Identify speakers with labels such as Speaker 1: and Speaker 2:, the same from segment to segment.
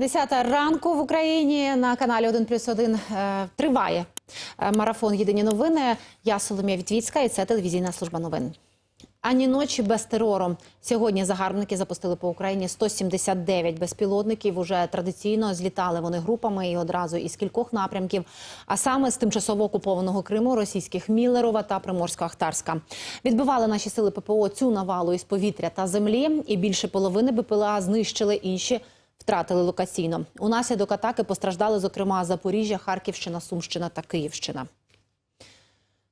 Speaker 1: Десята ранку в Україні на каналі 1 плюс 1 е, триває е, марафон Єдині новини. Я Соломія Вітвіцька і це телевізійна служба новин. Ані ночі без терору. Сьогодні загарбники запустили по Україні 179 безпілотників. Уже традиційно злітали вони групами і одразу із кількох напрямків. А саме з тимчасово окупованого Криму, російських Міллерова та Приморсько-Ахтарська. Відбивали наші сили ППО цю навалу із повітря та землі. І більше половини БПЛА знищили інші. Втратили локаційно. Унаслідок атаки постраждали, зокрема, Запоріжжя, Харківщина, Сумщина та Київщина.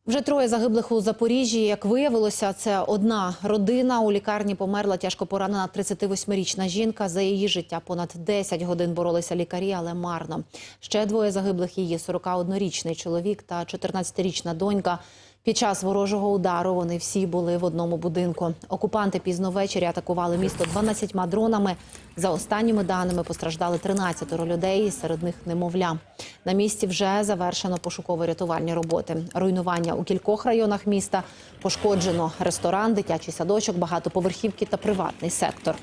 Speaker 1: Вже троє загиблих у Запоріжжі. Як виявилося, це одна родина. У лікарні померла тяжко поранена 38-річна жінка. За її життя понад 10 годин боролися лікарі, але марно. Ще двоє загиблих її 41-річний чоловік та 14-річна донька. Під час ворожого удару вони всі були в одному будинку. Окупанти пізно ввечері атакували місто 12 дронами. За останніми даними постраждали 13 людей, серед них немовля. На місці вже завершено пошуково-рятувальні роботи. Руйнування у кількох районах міста пошкоджено ресторан, дитячий садочок, багатоповерхівки та приватний сектор.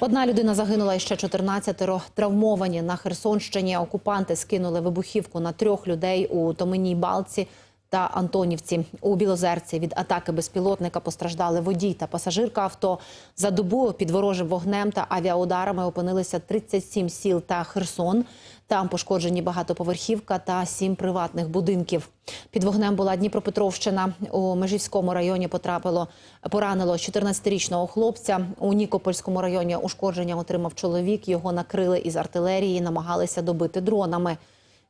Speaker 1: Одна людина загинула і ще 14 травмовані на Херсонщині. Окупанти скинули вибухівку на трьох людей у Томеній Балці та Антонівці. У Білозерці від атаки безпілотника постраждали водій та пасажирка авто. За добу під ворожим вогнем та авіаударами опинилися 37 сіл та Херсон. Там пошкоджені багатоповерхівка та сім приватних будинків. Під вогнем була Дніпропетровщина. У Межівському районі потрапило поранило 14-річного хлопця. У Нікопольському районі ушкодження отримав чоловік. Його накрили із артилерії, намагалися добити дронами.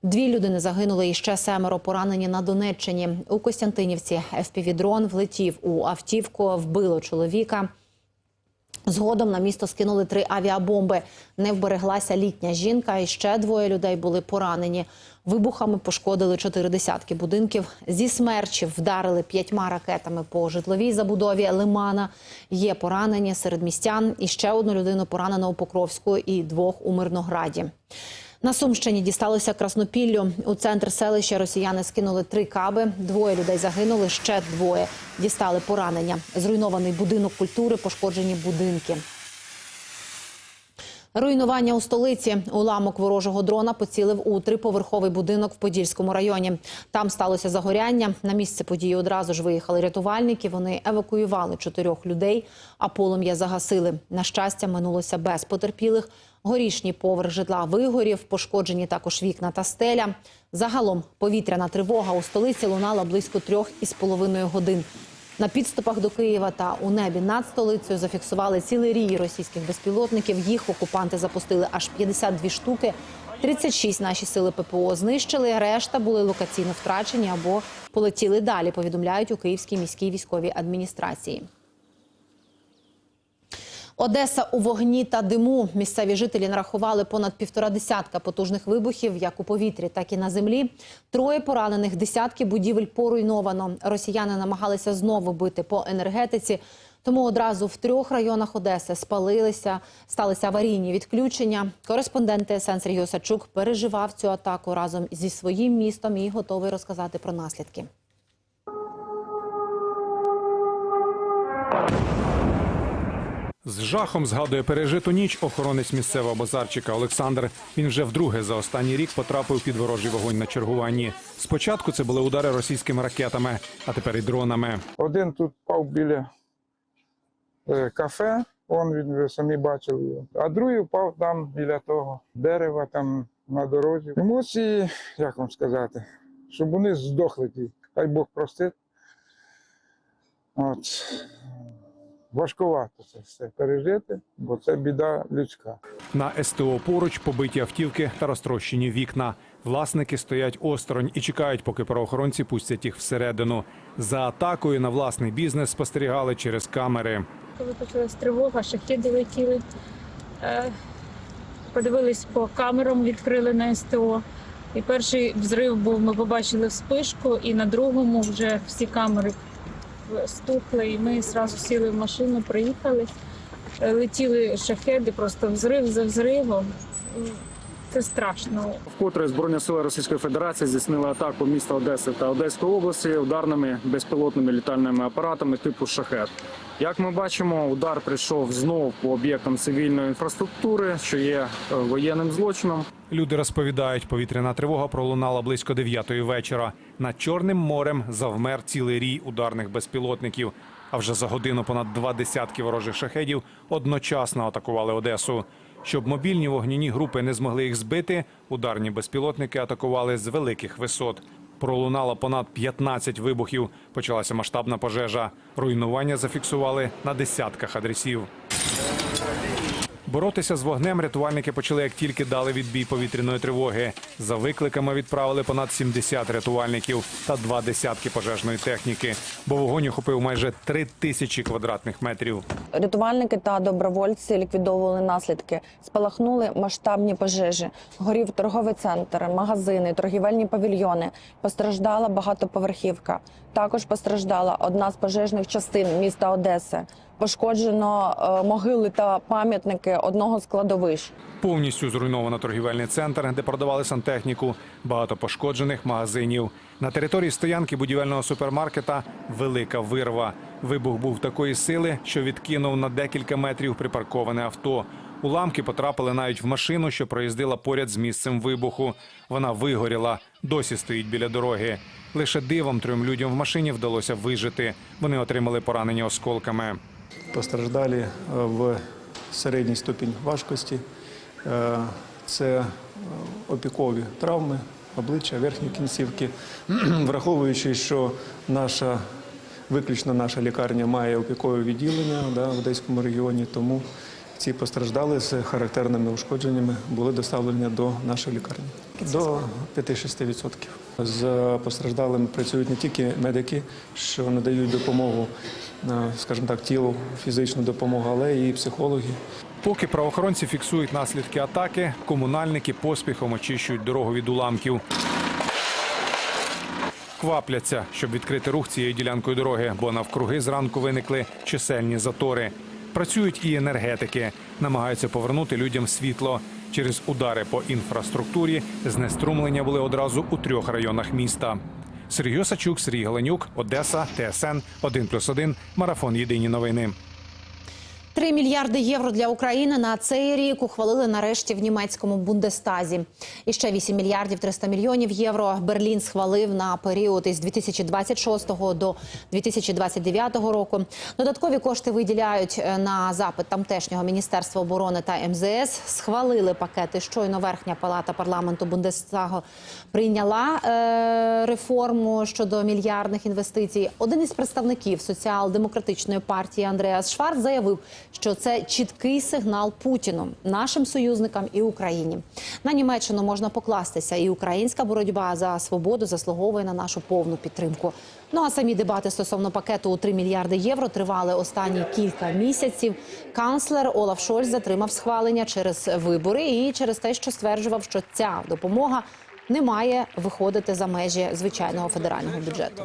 Speaker 1: Дві людини загинули і ще семеро поранені на Донеччині. У Костянтинівці ФПВ-дрон влетів у автівку, вбило чоловіка. Згодом на місто скинули три авіабомби. Не вбереглася літня жінка, і ще двоє людей були поранені. Вибухами пошкодили чотири десятки будинків. Зі смерчів вдарили п'ятьма ракетами по житловій забудові Лимана. Є поранені серед містян. І ще одну людину поранено у Покровську і двох у Мирнограді. На Сумщині дісталося Краснопіллю. У центр селища росіяни скинули три каби. Двоє людей загинули, ще двоє дістали поранення. Зруйнований будинок культури, пошкоджені будинки. Руйнування у столиці. Уламок ворожого дрона поцілив у триповерховий будинок в Подільському районі. Там сталося загоряння. На місце події одразу ж виїхали рятувальники. Вони евакуювали чотирьох людей, а полум'я загасили. На щастя, минулося без потерпілих. Горішній поверх житла вигорів, пошкоджені також вікна та стеля. Загалом повітряна тривога у столиці лунала близько трьох із половиною годин. На підступах до Києва та у небі над столицею зафіксували цілий рій російських безпілотників. Їх окупанти запустили аж 52 штуки. 36 наші сили ППО знищили. Решта були локаційно втрачені або полетіли далі. Повідомляють у Київській міській військовій адміністрації. Одеса у вогні та диму. Місцеві жителі нарахували понад півтора десятка потужних вибухів, як у повітрі, так і на землі. Троє поранених, десятки будівель поруйновано. Росіяни намагалися знову бити по енергетиці. Тому одразу в трьох районах Одеси спалилися, сталися аварійні відключення. Кореспондент ТСН Сергій Осадчук переживав цю атаку разом зі своїм містом і готовий розказати про наслідки.
Speaker 2: З жахом згадує пережиту ніч охоронець місцевого базарчика Олександр. Він вже вдруге за останній рік потрапив під ворожий вогонь на чергуванні. Спочатку це були удари російськими ракетами, а тепер і дронами.
Speaker 3: Один тут впав біля е, кафе, он він ви самі бачили його. А другий впав там біля того дерева, там на дорозі. Емоції, як вам сказати, щоб вони здохли ті. Хай Бог простить. От. Важкувато це все пережити, бо це біда людська.
Speaker 2: На СТО поруч побиті автівки та розтрощені вікна. Власники стоять осторонь і чекають, поки правоохоронці пустять їх всередину. За атакою на власний бізнес спостерігали через камери.
Speaker 4: Коли почалась тривога, шахіди летіли. Е, Подивились по камерам, відкрили на СТО. І перший взрив був, ми побачили вспишку, і на другому вже всі камери стухли, і ми одразу сіли в машину, приїхали. Летіли шахеди, просто взрив за взривом. Це страшно.
Speaker 5: Вкотре Збройні сили Російської Федерації здійснили атаку міста Одеси та Одеської області ударними безпілотними літальними апаратами типу шахет. Як ми бачимо, удар прийшов знов по об'єктам цивільної інфраструктури, що є е, воєнним злочином.
Speaker 2: Люди розповідають, повітряна тривога пролунала близько 9-ї вечора. Над Чорним морем завмер цілий рій ударних безпілотників. А вже за годину понад два десятки ворожих шахедів одночасно атакували Одесу. Щоб мобільні вогняні групи не змогли їх збити, ударні безпілотники атакували з великих висот. Пролунало понад 15 вибухів. Почалася масштабна пожежа. Руйнування зафіксували на десятках адресів. Боротися з вогнем рятувальники почали, як тільки дали відбій повітряної тривоги. За викликами відправили понад 70 рятувальників та два десятки пожежної техніки, бо вогонь охопив майже три тисячі квадратних метрів.
Speaker 6: Рятувальники та добровольці ліквідовували наслідки. Спалахнули масштабні пожежі. Горів торговий центр, магазини, торгівельні павільйони. Постраждала багатоповерхівка. Також постраждала одна з пожежних частин міста Одеси. Пошкоджено е, могили та пам'ятники одного з кладовищ.
Speaker 2: Повністю зруйновано торгівельний центр, де продавали сантехніку, багато пошкоджених магазинів. На території стоянки будівельного супермаркета велика вирва. Вибух був такої сили, що відкинув на декілька метрів припарковане авто. Уламки потрапили навіть в машину, що проїздила поряд з місцем вибуху. Вона вигоріла, досі стоїть біля дороги. Лише дивом трьом людям в машині вдалося вижити. Вони отримали поранення осколками.
Speaker 7: Постраждалі е, в середній ступінь важкості. Е, Це е, опікові травми обличчя, верхні кінцівки. Враховуючи, що наша виключно наша лікарня має опікове відділення да, в Одеському регіоні, тому ці постраждали з характерними ушкодженнями були доставлені до нашої лікарні. До 5-6%. З постраждалими працюють не тільки медики, що надають допомогу, е, скажімо так, тілу, фізичну допомогу, але і психологи.
Speaker 2: Поки правоохоронці фіксують наслідки атаки, комунальники поспіхом очищують дорогу від уламків. Квапляться, щоб відкрити рух цією ділянкою дороги, бо навкруги зранку виникли чисельні затори. Працюють і енергетики, намагаються повернути людям світло. Через удари по інфраструктурі знеструмлення були одразу у трьох районах міста. Сергій Осачук, Сергій Галенюк, Одеса, ТСН 1+,1, Марафон Єдині новини.
Speaker 1: 3 мільярди євро для України на цей рік ухвалили нарешті в німецькому Бундестазі. І ще 8 мільярдів 300 мільйонів євро Берлін схвалив на період із 2026 до 2029 року. Додаткові кошти виділяють е, на запит тамтешнього міністерства оборони та МЗС. Схвалили пакети. Щойно верхня палата парламенту Бундестагу прийняла е, реформу щодо мільярдних інвестицій. Один із представників соціал-демократичної партії Андреас Шварц заявив, що це чіткий сигнал Путіну, нашим союзникам і Україні. На Німеччину можна покластися, і українська боротьба за свободу заслуговує на нашу повну підтримку. Ну а самі дебати стосовно пакету у 3 мільярди євро тривали останні кілька місяців. Канцлер Олаф Шольц затримав схвалення через вибори і через те, що стверджував, що ця допомога не має виходити за межі звичайного федерального бюджету.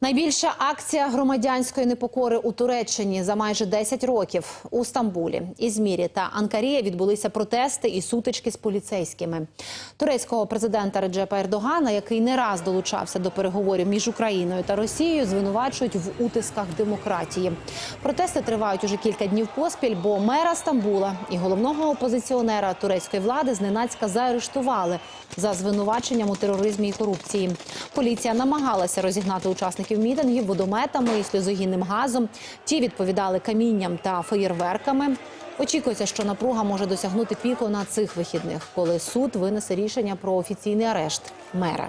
Speaker 1: Найбільша акція громадянської непокори у Туреччині за майже 10 років у Стамбулі, Ізмірі та Анкарі відбулися протести і сутички з поліцейськими. Турецького президента Реджепа Ердогана, який не раз долучався до переговорів між Україною та Росією, звинувачують в утисках демократії. Протести тривають уже кілька днів поспіль, бо мера Стамбула і головного опозиціонера турецької влади зненацька заарештували за звинуваченням у тероризмі і корупції. Поліція намагалася розігнати учасників мітингів водометами і сльозогінним газом. Ті відповідали камінням та феєрверками. Очікується, що напруга може досягнути піку на цих вихідних, коли суд винесе рішення про офіційний арешт мера.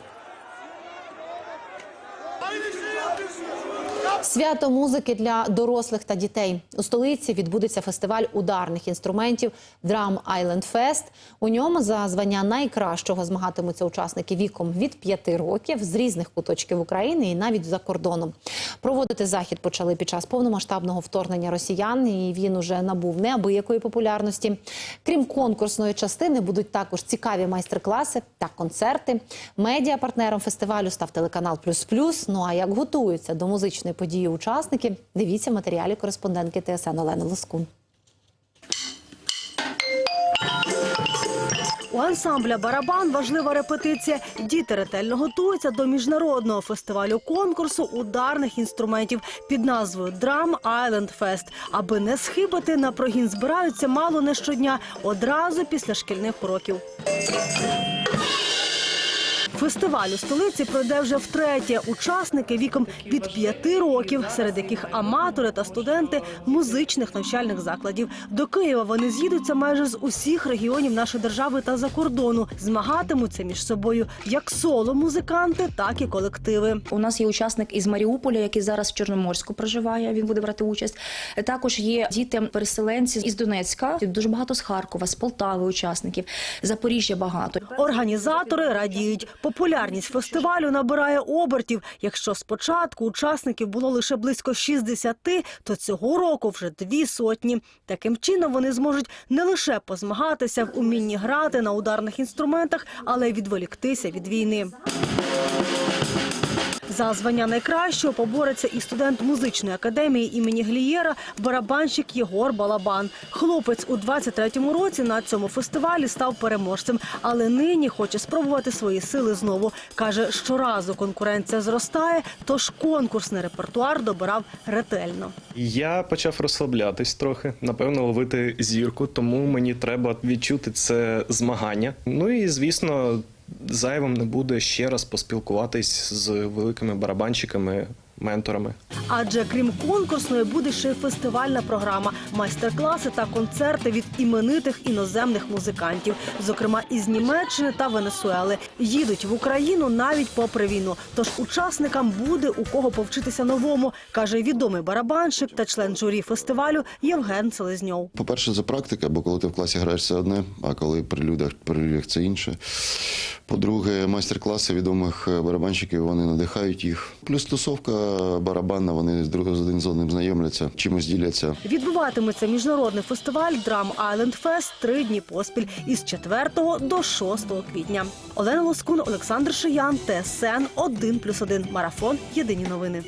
Speaker 1: Свято музики для дорослих та дітей у столиці відбудеться фестиваль ударних інструментів Drum Island Fest. У ньому за звання найкращого змагатимуться учасники віком від 5 років з різних куточків України і навіть за кордоном. Проводити захід почали під час повномасштабного вторгнення росіян, і він уже набув неабиякої популярності. Крім конкурсної частини, будуть також цікаві майстер-класи та концерти. Медіа партнером фестивалю став телеканал Плюс Плюс. Ну а як готуються до музичної події учасники, дивіться матеріалі кореспондентки ТСН Олени Лоскун.
Speaker 8: У ансамбля Барабан важлива репетиція. Діти ретельно готуються до міжнародного фестивалю конкурсу ударних інструментів під назвою Drum Island Fest. Аби не схибати, на прогін збираються мало не щодня, одразу після шкільних уроків. Фестиваль у столиці пройде вже втретє. Учасники віком від п'яти років, серед яких аматори та студенти музичних навчальних закладів. До Києва вони з'їдуться майже з усіх регіонів нашої держави та за кордону. Змагатимуться між собою як соло-музиканти, так і колективи.
Speaker 9: У нас є учасник із Маріуполя, який зараз в Чорноморську проживає. Він буде брати участь. Також є діти-переселенці із Донецька, дуже багато з Харкова, з Полтави учасників, Запоріжжя багато.
Speaker 8: Організатори радіють. Популярність фестивалю набирає обертів. Якщо спочатку учасників було лише близько 60, то цього року вже дві сотні. Таким чином вони зможуть не лише позмагатися в умінні грати на ударних інструментах, але й відволіктися від війни. За звання найкращого побореться і студент музичної академії імені Глієра, барабанщик Єгор Балабан. Хлопець у 23-му році на цьому фестивалі став переможцем, але нині хоче спробувати свої сили знову. Каже, щоразу конкуренція зростає, тож конкурсний репертуар добирав ретельно.
Speaker 10: Я почав розслаблятись трохи, напевно, ловити зірку, тому мені треба відчути це змагання. Ну і звісно, зайвим не буде ще раз поспілкуватись з великими барабанщиками, менторами.
Speaker 8: Адже крім конкурсної буде ще й фестивальна програма, майстер-класи та концерти від іменитих іноземних музикантів, зокрема із Німеччини та Венесуели. Їдуть в Україну навіть попри війну. Тож учасникам буде у кого повчитися новому, каже відомий барабанщик та член журі фестивалю Євген Селезньов.
Speaker 11: По-перше, це практика, бо коли ти в класі граєш, це одне, а коли при людях, при людях це інше. По-друге, майстер-класи відомих е, барабанщиків вони надихають їх. Плюс тусовка барабанна, вони з друг з один з одним знайомляться, чимось діляться.
Speaker 8: Відбуватиметься міжнародний фестиваль Драм Айленд Фест три дні поспіль із 4 до 6 квітня. Олена Лоскун, Олександр Шиян, ТСН 1+,1. Марафон. Єдині новини.